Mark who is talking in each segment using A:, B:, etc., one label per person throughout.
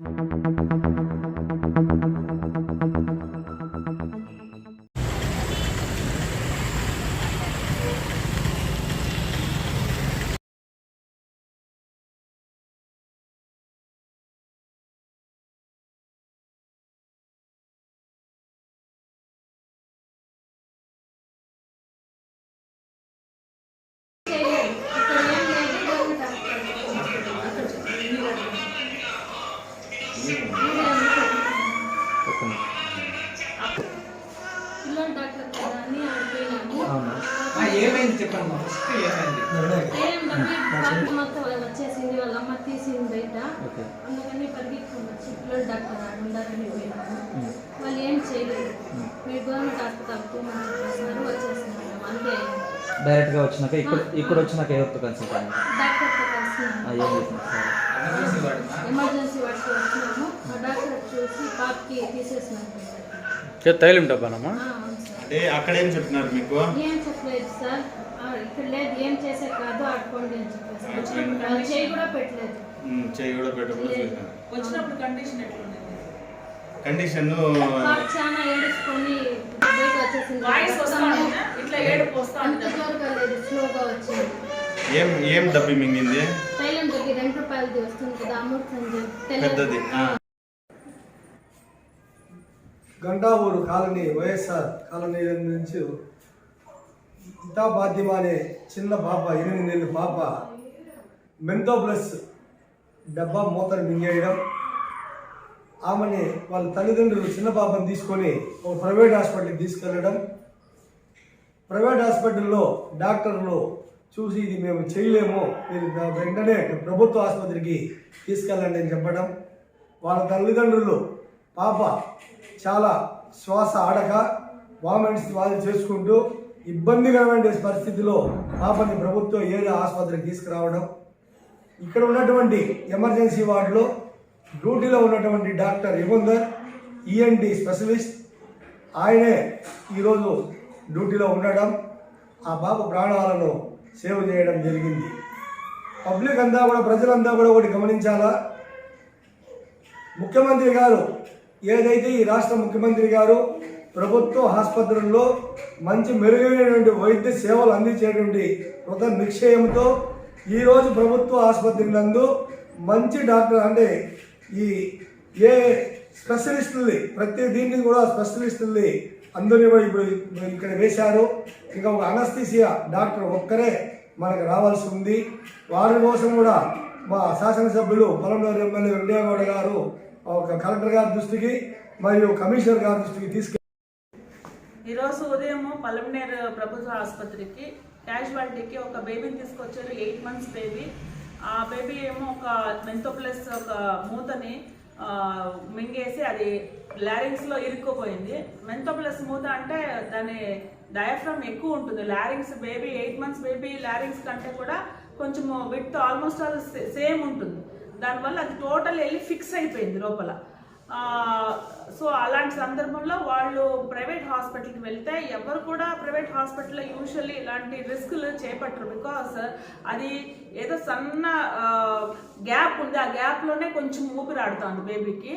A: చేయలేదు.
B: ఏమైంది చెప్పండి ఫస్ట్ ఏమైంది?
A: ఏం వచ్చేసింది వాళ్ళ అమ్మ తీసింది బయట అందుకని డాక్టర్ ఆడ ఉండాలని పోయినాము వాళ్ళు ఏం చేయలేదు మీరు గవర్నమెంట్ అంతే.
C: డైరెక్ట్గా వచ్చినాక ఇక్కడ ఇక్కడ వచ్చినాక ఎవరితో కన్సల్ట్ అయ్యింది ఏం
B: ఎమర్జెన్సీ
A: వాటికి వచ్చినాము డాక్టర్ చూసి పాపకి తీసేసినారు.
D: తైలం డబ్బానమ్మా
E: అంటే అక్కడేం చెప్తున్నారు మీకు?
A: ఏం చెప్పలేదు సార్. ఇక్కడ లేదు. ఏం చేసే కాదు ఆడుకోండి అని చెప్పేసి. వాళ్ళు చేయి కూడా పెట్టలేదు.
E: చేయి కూడా
F: వచ్చినప్పుడు కండిషన్ ఎట్లుంది
E: కండిషన్
A: పాప చాలా ఏడుచుకొని బయట వచ్చేసింది.
F: వాయిస్ వస్తా ఉందా? ఇట్లా ఏడుపు
A: అంత
F: ఉందా?
A: జోరుగా లేదు. స్లోగా వచ్చింది.
E: ఏం ఏం డబ్బి మింగింది?
A: తైలం దగ్గర రెండు రూపాయలది వస్తుంది కదా అమృత్ సంజయ్
E: పెద్దది
G: గంటావూరు కాలనీ వైఎస్ఆర్ కాలనీ నుంచి ఇంతా బాధ్యమ అనే చిన్న పాప ఎనిమిది నెలల పాప మెంతో ప్లస్ డబ్బా మూతను మింగేయడం. ఆమెని వాళ్ళ తల్లిదండ్రులు చిన్న పాపను తీసుకొని ఒక ప్రైవేట్ హాస్పిటల్కి తీసుకెళ్ళడం. ప్రైవేట్ హాస్పిటల్లో డాక్టర్లు చూసి ఇది మేము చేయలేము మీరు వెంటనే ప్రభుత్వ ఆసుపత్రికి తీసుకెళ్ళండి అని చెప్పడం. వాళ్ళ తల్లిదండ్రులు పాప చాలా శ్వాస ఆడక వామెంట్స్ వాళ్ళు చేసుకుంటూ ఇబ్బందికరమైన పరిస్థితిలో పాపని ప్రభుత్వం ఏరియా ఆసుపత్రికి తీసుకురావడం. ఇక్కడ ఉన్నటువంటి ఎమర్జెన్సీ వార్డులో డ్యూటీలో ఉన్నటువంటి డాక్టర్ యుగంధర్ ఈఎన్టీ స్పెషలిస్ట్ ఆయనే ఈరోజు డ్యూటీలో ఉండడం ఆ బాబు ప్రాణాలను సేవ్ చేయడం జరిగింది. పబ్లిక్ అంతా కూడా ప్రజలంతా కూడా ఒకటి గమనించాలా? ముఖ్యమంత్రి గారు ఏదైతే ఈ రాష్ట్ర ముఖ్యమంత్రి గారు ప్రభుత్వ ఆసుపత్రుల్లో మంచి మెరుగైనటువంటి వైద్య సేవలు అందించేటువంటి కృత నిక్షయంతో ఈరోజు ప్రభుత్వ ఆసుపత్రులందు మంచి డాక్టర్ అంటే ఈ ఏ స్పెషలిస్టుల్ని ప్రతి దీన్ని కూడా స్పెషలిస్టుల్ని అందరినీ కూడా ఇప్పుడు ఇక్కడ వేశారు. ఇంకా ఒక అనస్థిసియా డాక్టర్ ఒక్కరే మనకు రావాల్సి ఉంది. వారి కోసం కూడా మా శాసనసభ్యులు పొలంలో ఎమ్మెల్యే వెంకయ్యగౌడ గారు ఒక కలెక్టర్ గారి దృష్టికి మరియు కమిషనర్ గారి దృష్టికి తీసుకు
F: ఈరోజు ఉదయం పలమనేరు ప్రభుత్వ ఆసుపత్రికి క్యాజువాలిటీకి ఒక బేబీని తీసుకొచ్చారు ఎయిట్ మంత్స్ బేబీ ఆ బేబీ ఏమో ఒక మెంతో ప్లస్ ఒక మూతని మింగేసి అది లారింగ్స్లో ఇరుక్కుపోయింది. మెంతో ప్లస్ మూత అంటే దాని డయాఫ్రమ్ ఎక్కువ ఉంటుంది. Larynx baby eight months baby larynx కంటే కూడా కొంచెం విత్ ఆల్మోస్ట్ ఆల్ సేమ్ ఉంటుంది. దానివల్ల అది టోటల్ వెళ్ళి ఫిక్స్ అయిపోయింది లోపల. సో అలాంటి సందర్భంలో వాళ్ళు ప్రైవేట్ హాస్పిటల్కి వెళ్తే ఎవరు కూడా ప్రైవేట్ హాస్పిటల్లో యూజువల్లీ ఇలాంటి రిస్కులు చేపట్టరు బికాస్ అది ఏదో సన్న గ్యాప్ ఉంది. ఆ గ్యాప్లోనే కొంచెం ఊపిరాడుతుంది బేబీకి.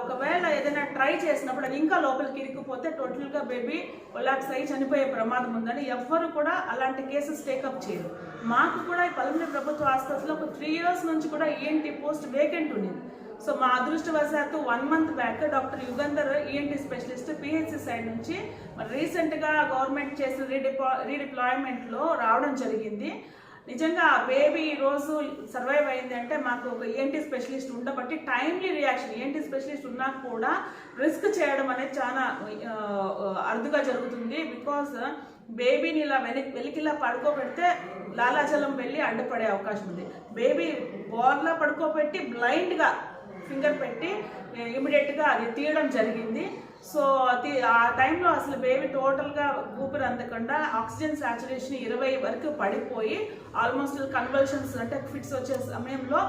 F: ఒకవేళ ఏదైనా ట్రై చేసినప్పుడు అది ఇంకా లోపలికి ఇరికిపోతే టోటల్గా బేబీ కొలాప్స్ అయ్యి చనిపోయే ప్రమాదం ఉందని ఎవ్వరు కూడా అలాంటి కేసెస్ టేకప్ చేయరు. మాకు కూడా ఈ పల్మనేరు ప్రభుత్వ ఆసుపత్రిలో ఒక త్రీ ఇయర్స్ నుంచి కూడా ఏంటి పోస్ట్ వేకెంట్ ఉండింది సో మా అదృష్టవశాత్తు one month back doctor Yugandhar ENT specialist PHC side నుంచి మరి రీసెంట్గా గవర్నమెంట్ చేసిన రీడిపా రీడిప్లాయ్మెంట్లో రావడం జరిగింది. నిజంగా ఆ బేబీ ఈరోజు సర్వైవ్ అయింది అంటే మాకు ఒక ఈఎన్టీ స్పెషలిస్ట్ ఉండబట్టి టైమ్లీ రియాక్షన్ ఈఎన్టీ స్పెషలిస్ట్ ఉన్నా కూడా రిస్క్ చేయడం అనేది చాలా అరుదుగా జరుగుతుంది. బికాస్ బేబీని ఇలా వెలి వెలికిలా పడుకోబెడితే లాలాజలం వెళ్ళి అడ్డుపడే అవకాశం ఉంది. బేబీ బోర్లా పడుకోబెట్టి బ్లైండ్గా ఫింగర్ పెట్టి ఇమీడియట్గా అది తీయడం జరిగింది. సో అది ఆ టైంలో అసలు బేబీ టోటల్గా ఊపిరి అందకుండా ఆక్సిజన్ సాచురేషన్ ఇరవై వరకు పడిపోయి ఆల్మోస్ట్ కన్వల్షన్స్ అంటే ఫిట్స్ వచ్చే సమయంలో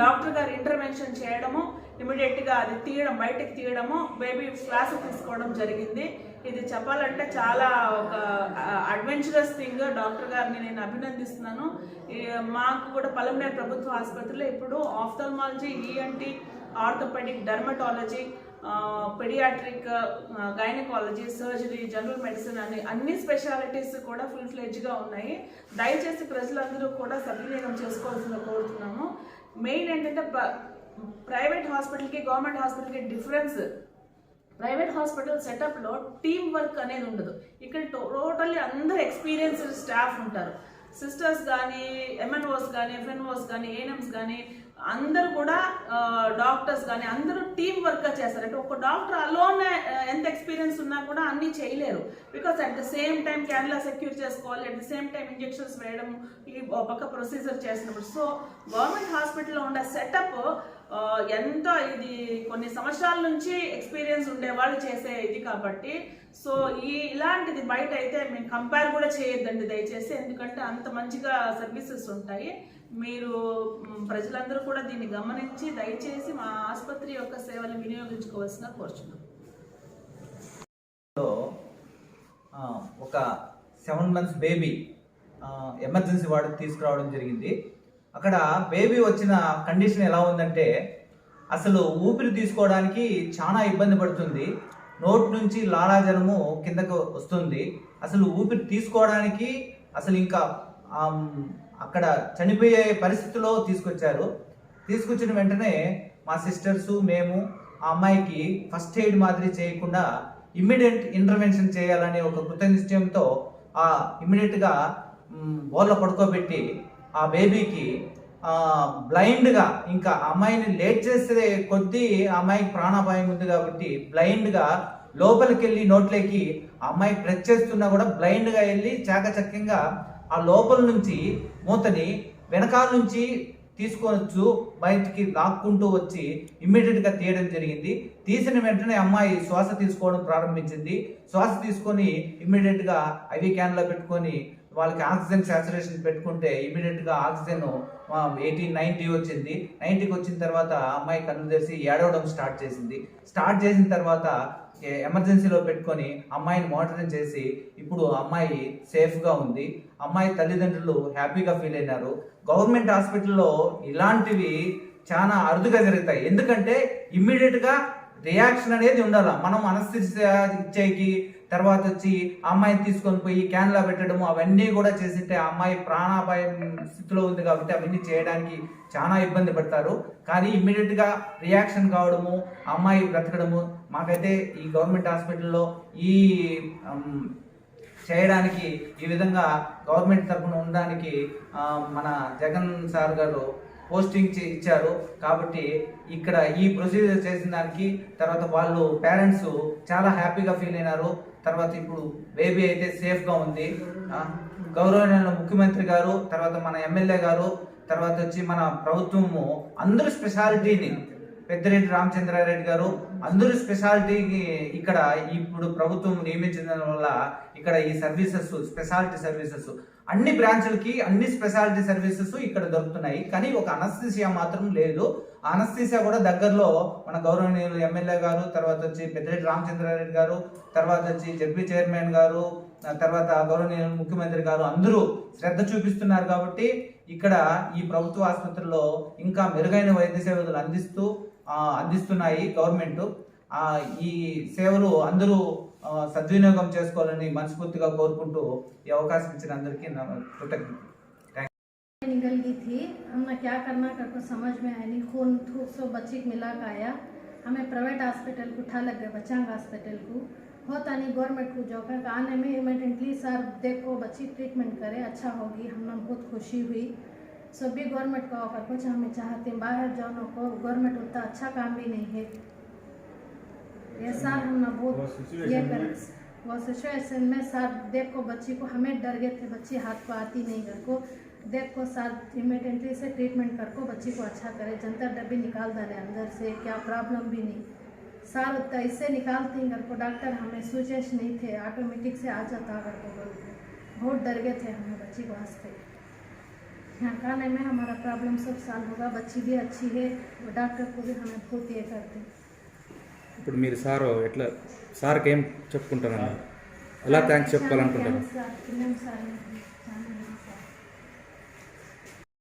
F: డాక్టర్ గారు ఇంటర్వెన్షన్ చేయడము ఇమీడియట్గా అది తీయడం బయటకు తీయడము బేబీ శ్వాస తీసుకోవడం జరిగింది. ఇది చెప్పాలంటే చాలా ఒక అడ్వెంచరస్ థింగ్ డాక్టర్ గారిని నేను అభినందిస్తున్నాను. మాకు కూడా పలమనేరు ప్రభుత్వ ఆసుపత్రిలో ఇప్పుడు ophthalmology ENT orthopaedic dermatology paediatric gynaecology surgery general medicine అని అన్ని స్పెషాలిటీస్ కూడా ఫుల్ ఫ్లెడ్జ్గా ఉన్నాయి. దయచేసి ప్రజలందరూ కూడా సద్వినియోగం చేసుకోవాల్సిందిగా కోరుతున్నాము. మెయిన్ ఏంటంటే ప్రైవేట్ హాస్పిటల్కి గవర్నమెంట్ హాస్పిటల్కి డిఫరెన్స్ ప్రైవేట్ హాస్పిటల్ సెటప్లో టీమ్ వర్క్ అనేది ఉండదు. ఇక్కడ టోటల్లీ అందరు ఎక్స్పీరియన్స్డ్ స్టాఫ్ ఉంటారు. సిస్టర్స్ కానీ ఎంఎన్ఓస్ కానీ ఎఫ్ఎన్ఓస్ కానీ ఏఎన్ఎంస్ కానీ అందరూ కూడా డాక్టర్స్ కానీ అందరూ టీమ్ వర్క్గా చేస్తారు అంటే ఒక డాక్టర్ అలోన్ ఎంత ఎక్స్పీరియన్స్ ఉన్నా కూడా అన్నీ చేయలేరు. Because at the same time క్యాన్లా secure చేసుకోవాలి at the same time injections వేయడం ఈ పక్క ప్రొసీజర్ చేసినప్పుడు సో గవర్నమెంట్ హాస్పిటల్లో ఉండే సెటప్ ఎంతో ఇది కొన్ని సంవత్సరాల నుంచి ఎక్స్పీరియన్స్ ఉండే వాళ్ళు చేసే ఇది కాబట్టి సో ఈ ఇలాంటిది బయట అయితే మేము కంపేర్ కూడా చేయొద్దండి దయచేసి ఎందుకంటే అంత మంచిగా సర్వీసెస్ ఉంటాయి. మీరు ప్రజలందరూ కూడా దీన్ని గమనించి దయచేసి మా ఆసుపత్రి యొక్క సేవలు వినియోగించుకోవాల్సిన కోరుచున్నాం.
H: ఒక సెవెన్ మంత్స్ బేబీ ఎమర్జెన్సీ వార్డుకి తీసుకురావడం జరిగింది. అక్కడ బేబీ వచ్చిన కండిషన్ ఎలా ఉందంటే అసలు ఊపిరి తీసుకోవడానికి చాలా ఇబ్బంది పడుతుంది. నోట్ నుంచి లాలాజలము కిందకు వస్తుంది. అసలు ఊపిరి తీసుకోవడానికి అసలు ఇంకా అక్కడ చనిపోయే పరిస్థితిలో తీసుకొచ్చారు. తీసుకొచ్చిన వెంటనే మా సిస్టర్స్ మేము ఆ అమ్మాయికి ఫస్ట్ ఎయిడ్ మాదిరి చేయకుండా ఇమ్మీడియట్ ఇంటర్వెన్షన్ చేయాలనే ఒక కృత నిశ్చయంతో ఆ ఇమ్మీడియట్గా బోర్ల పడుకోబెట్టి ఆ బేబీకి బ్లైండ్గా ఇంకా అమ్మాయిని లేట్ చేసే కొద్దీ అమ్మాయికి ప్రాణాపాయం ఉంది కాబట్టి బ్లైండ్గా లోపలికి వెళ్ళి నోట్లోకి అమ్మాయి ప్రెస్ చేస్తున్నా కూడా బ్లైండ్గా వెళ్ళి చాకచక్యంగా ఆ లోపల నుంచి మూతని వెనకాల నుంచి తీసుకోవచ్చు బయటికి లాక్కుంటూ వచ్చి ఇమ్మీడియట్గా తీయడం జరిగింది. తీసిన వెంటనే అమ్మాయి శ్వాస తీసుకోవడం ప్రారంభించింది. శ్వాస తీసుకొని ఇమ్మీడియట్గా ఐవి పెట్టుకొని వాళ్ళకి ఆక్సిజన్ సాచురేషన్ పెట్టుకుంటే ఇమీడియట్గా ఆక్సిజన్ ఎయిటీన్ నైంటీ వచ్చింది. నైన్టీకి వచ్చిన తర్వాత అమ్మాయి కన్ను తెరిచి ఏడవడం స్టార్ట్ చేసింది. స్టార్ట్ చేసిన తర్వాత ఎమర్జెన్సీలో పెట్టుకొని అమ్మాయిని మానిటరింగ్ చేసి ఇప్పుడు అమ్మాయి సేఫ్గా ఉంది. అమ్మాయి తల్లిదండ్రులు హ్యాపీగా ఫీల్ అయినారు. గవర్నమెంట్ హాస్పిటల్లో ఇలాంటివి చాలా అరుదుగా జరుగుతాయి. ఎందుకంటే ఇమ్మీడియట్గా రియాక్షన్ అనేది ఉండాలి. మనం అనస్థితి ఇచ్చేకి తర్వాత వచ్చి అమ్మాయిని తీసుకొని పోయి క్యాన్లా పెట్టడము అవన్నీ కూడా చేసింటే ఆ అమ్మాయి ప్రాణాపాయం స్థితిలో ఉంది కాబట్టి అవన్నీ చేయడానికి చాలా ఇబ్బంది పడతారు. కానీ ఇమ్మీడియట్గా రియాక్షన్ కావడము అమ్మాయి బ్రతకడము మాకైతే ఈ గవర్నమెంట్ హాస్పిటల్లో ఈ చేయడానికి ఈ విధంగా గవర్నమెంట్ తరఫున ఉండడానికి మన జగన్ సార్ గారు పోస్టింగ్ చే- ఇచ్చారు. కాబట్టి ఇక్కడ ఈ ప్రొసీజర్ చేసిన దానికి తర్వాత వాళ్ళు పేరెంట్స్ చాలా హ్యాపీగా ఫీల్ అయినారు. తర్వాత ఇప్పుడు బేబీ అయితే సేఫ్గా ఉంది. గౌరవనీయ ముఖ్యమంత్రి గారు తర్వాత మన ఎమ్మెల్యే గారు తర్వాత వచ్చి మన ప్రభుత్వము అందరూ స్పెషాలిటీని పెద్దిరెడ్డి రామచంద్రారెడ్డి గారు అందరూ స్పెషాలిటీకి ఇక్కడ ఇప్పుడు ప్రభుత్వం నియమించడం వల్ల ఇక్కడ ఈ సర్వీసెస్ స్పెషాలిటీ సర్వీసెస్ అన్ని బ్రాంచులకి అన్ని స్పెషాలిటీ సర్వీసెస్ ఇక్కడ దొరుకుతున్నాయి. కానీ ఒక అనస్థిసియా మాత్రం లేదు. ఆ అనస్థిసియా కూడా దగ్గరలో మన గౌరవనీయులు ఎమ్మెల్యే గారు తర్వాత వచ్చి పెద్దిరెడ్డి రామచంద్రారెడ్డి గారు తర్వాత వచ్చి జడ్పీ చైర్మన్ గారు తర్వాత గౌరవనీయులు ముఖ్యమంత్రి గారు అందరూ శ్రద్ధ చూపిస్తున్నారు కాబట్టి ఇక్కడ ఈ ప్రభుత్వ ఆసుపత్రిలో ఇంకా మెరుగైన వైద్య సేవలు అందిస్తూ అందిస్తున్నాయి గవర్నమెంట్ ఆ, ఈ సేవలు అందరూ ఆ, సద్వినియోగం చేసుకోవాలని మనస్ఫూర్తిగా కోరుకుంటూ ఈ అవకాశం ఇచ్చిన అందరికీ నా కృతజ్ఞతలు
A: निकल गई थी हमने क्या करना कर को समझ में आया नहीं खून थूक सो बच्ची को मिला के आया हमें प्राइवेट हॉस्पिटल को उठा लग गए बच्चांग हॉस्पिटल को होता नहीं गवर्नमेंट को जो कर आने में इमिडिएटली सर देखो बच्ची ट्रीटमेंट करे अच्छा होगी हमने बहुत खुशी हुई सो भी गवर्नमेंट का ऑफ़र कुछ हमें चाहते हैं बाहर जाने को गवर्नमेंट उतना अच्छा काम भी नहीं है। ये सर हमने बहुत ये कर। वो सिचुएशन में सर देखो बच्ची को हमें डर गए थे बच्ची हाथ को आती नहीं घर को। देखो सर इमिडिएटली से ट्रीटमेंट कर को बच्ची को अच्छा करे जंतर डब्बी निकाल डाले अंदर से क्या प्रॉब्लम भी नहीं। सर उतना इससे निकालते हैं घर को डॉक्टर हमें सुजेश नहीं थे ऑटोमेटिक से आ जाता घर के बहुत डर गए थे हमें बच्ची को हँसते यहाँ खाने में हमारा प्रॉब्लम सब सॉल्व होगा बच्ची भी अच्छी है वो डॉक्टर को भी हमें बहुत ये करते
D: ఇప్పుడు మీరు సార్ ఎట్లా సార్కి ఏం చెప్పుకుంటారన్న ఎలా థ్యాంక్స్ చెప్పాలనుకుంటారు
A: సార్ సార్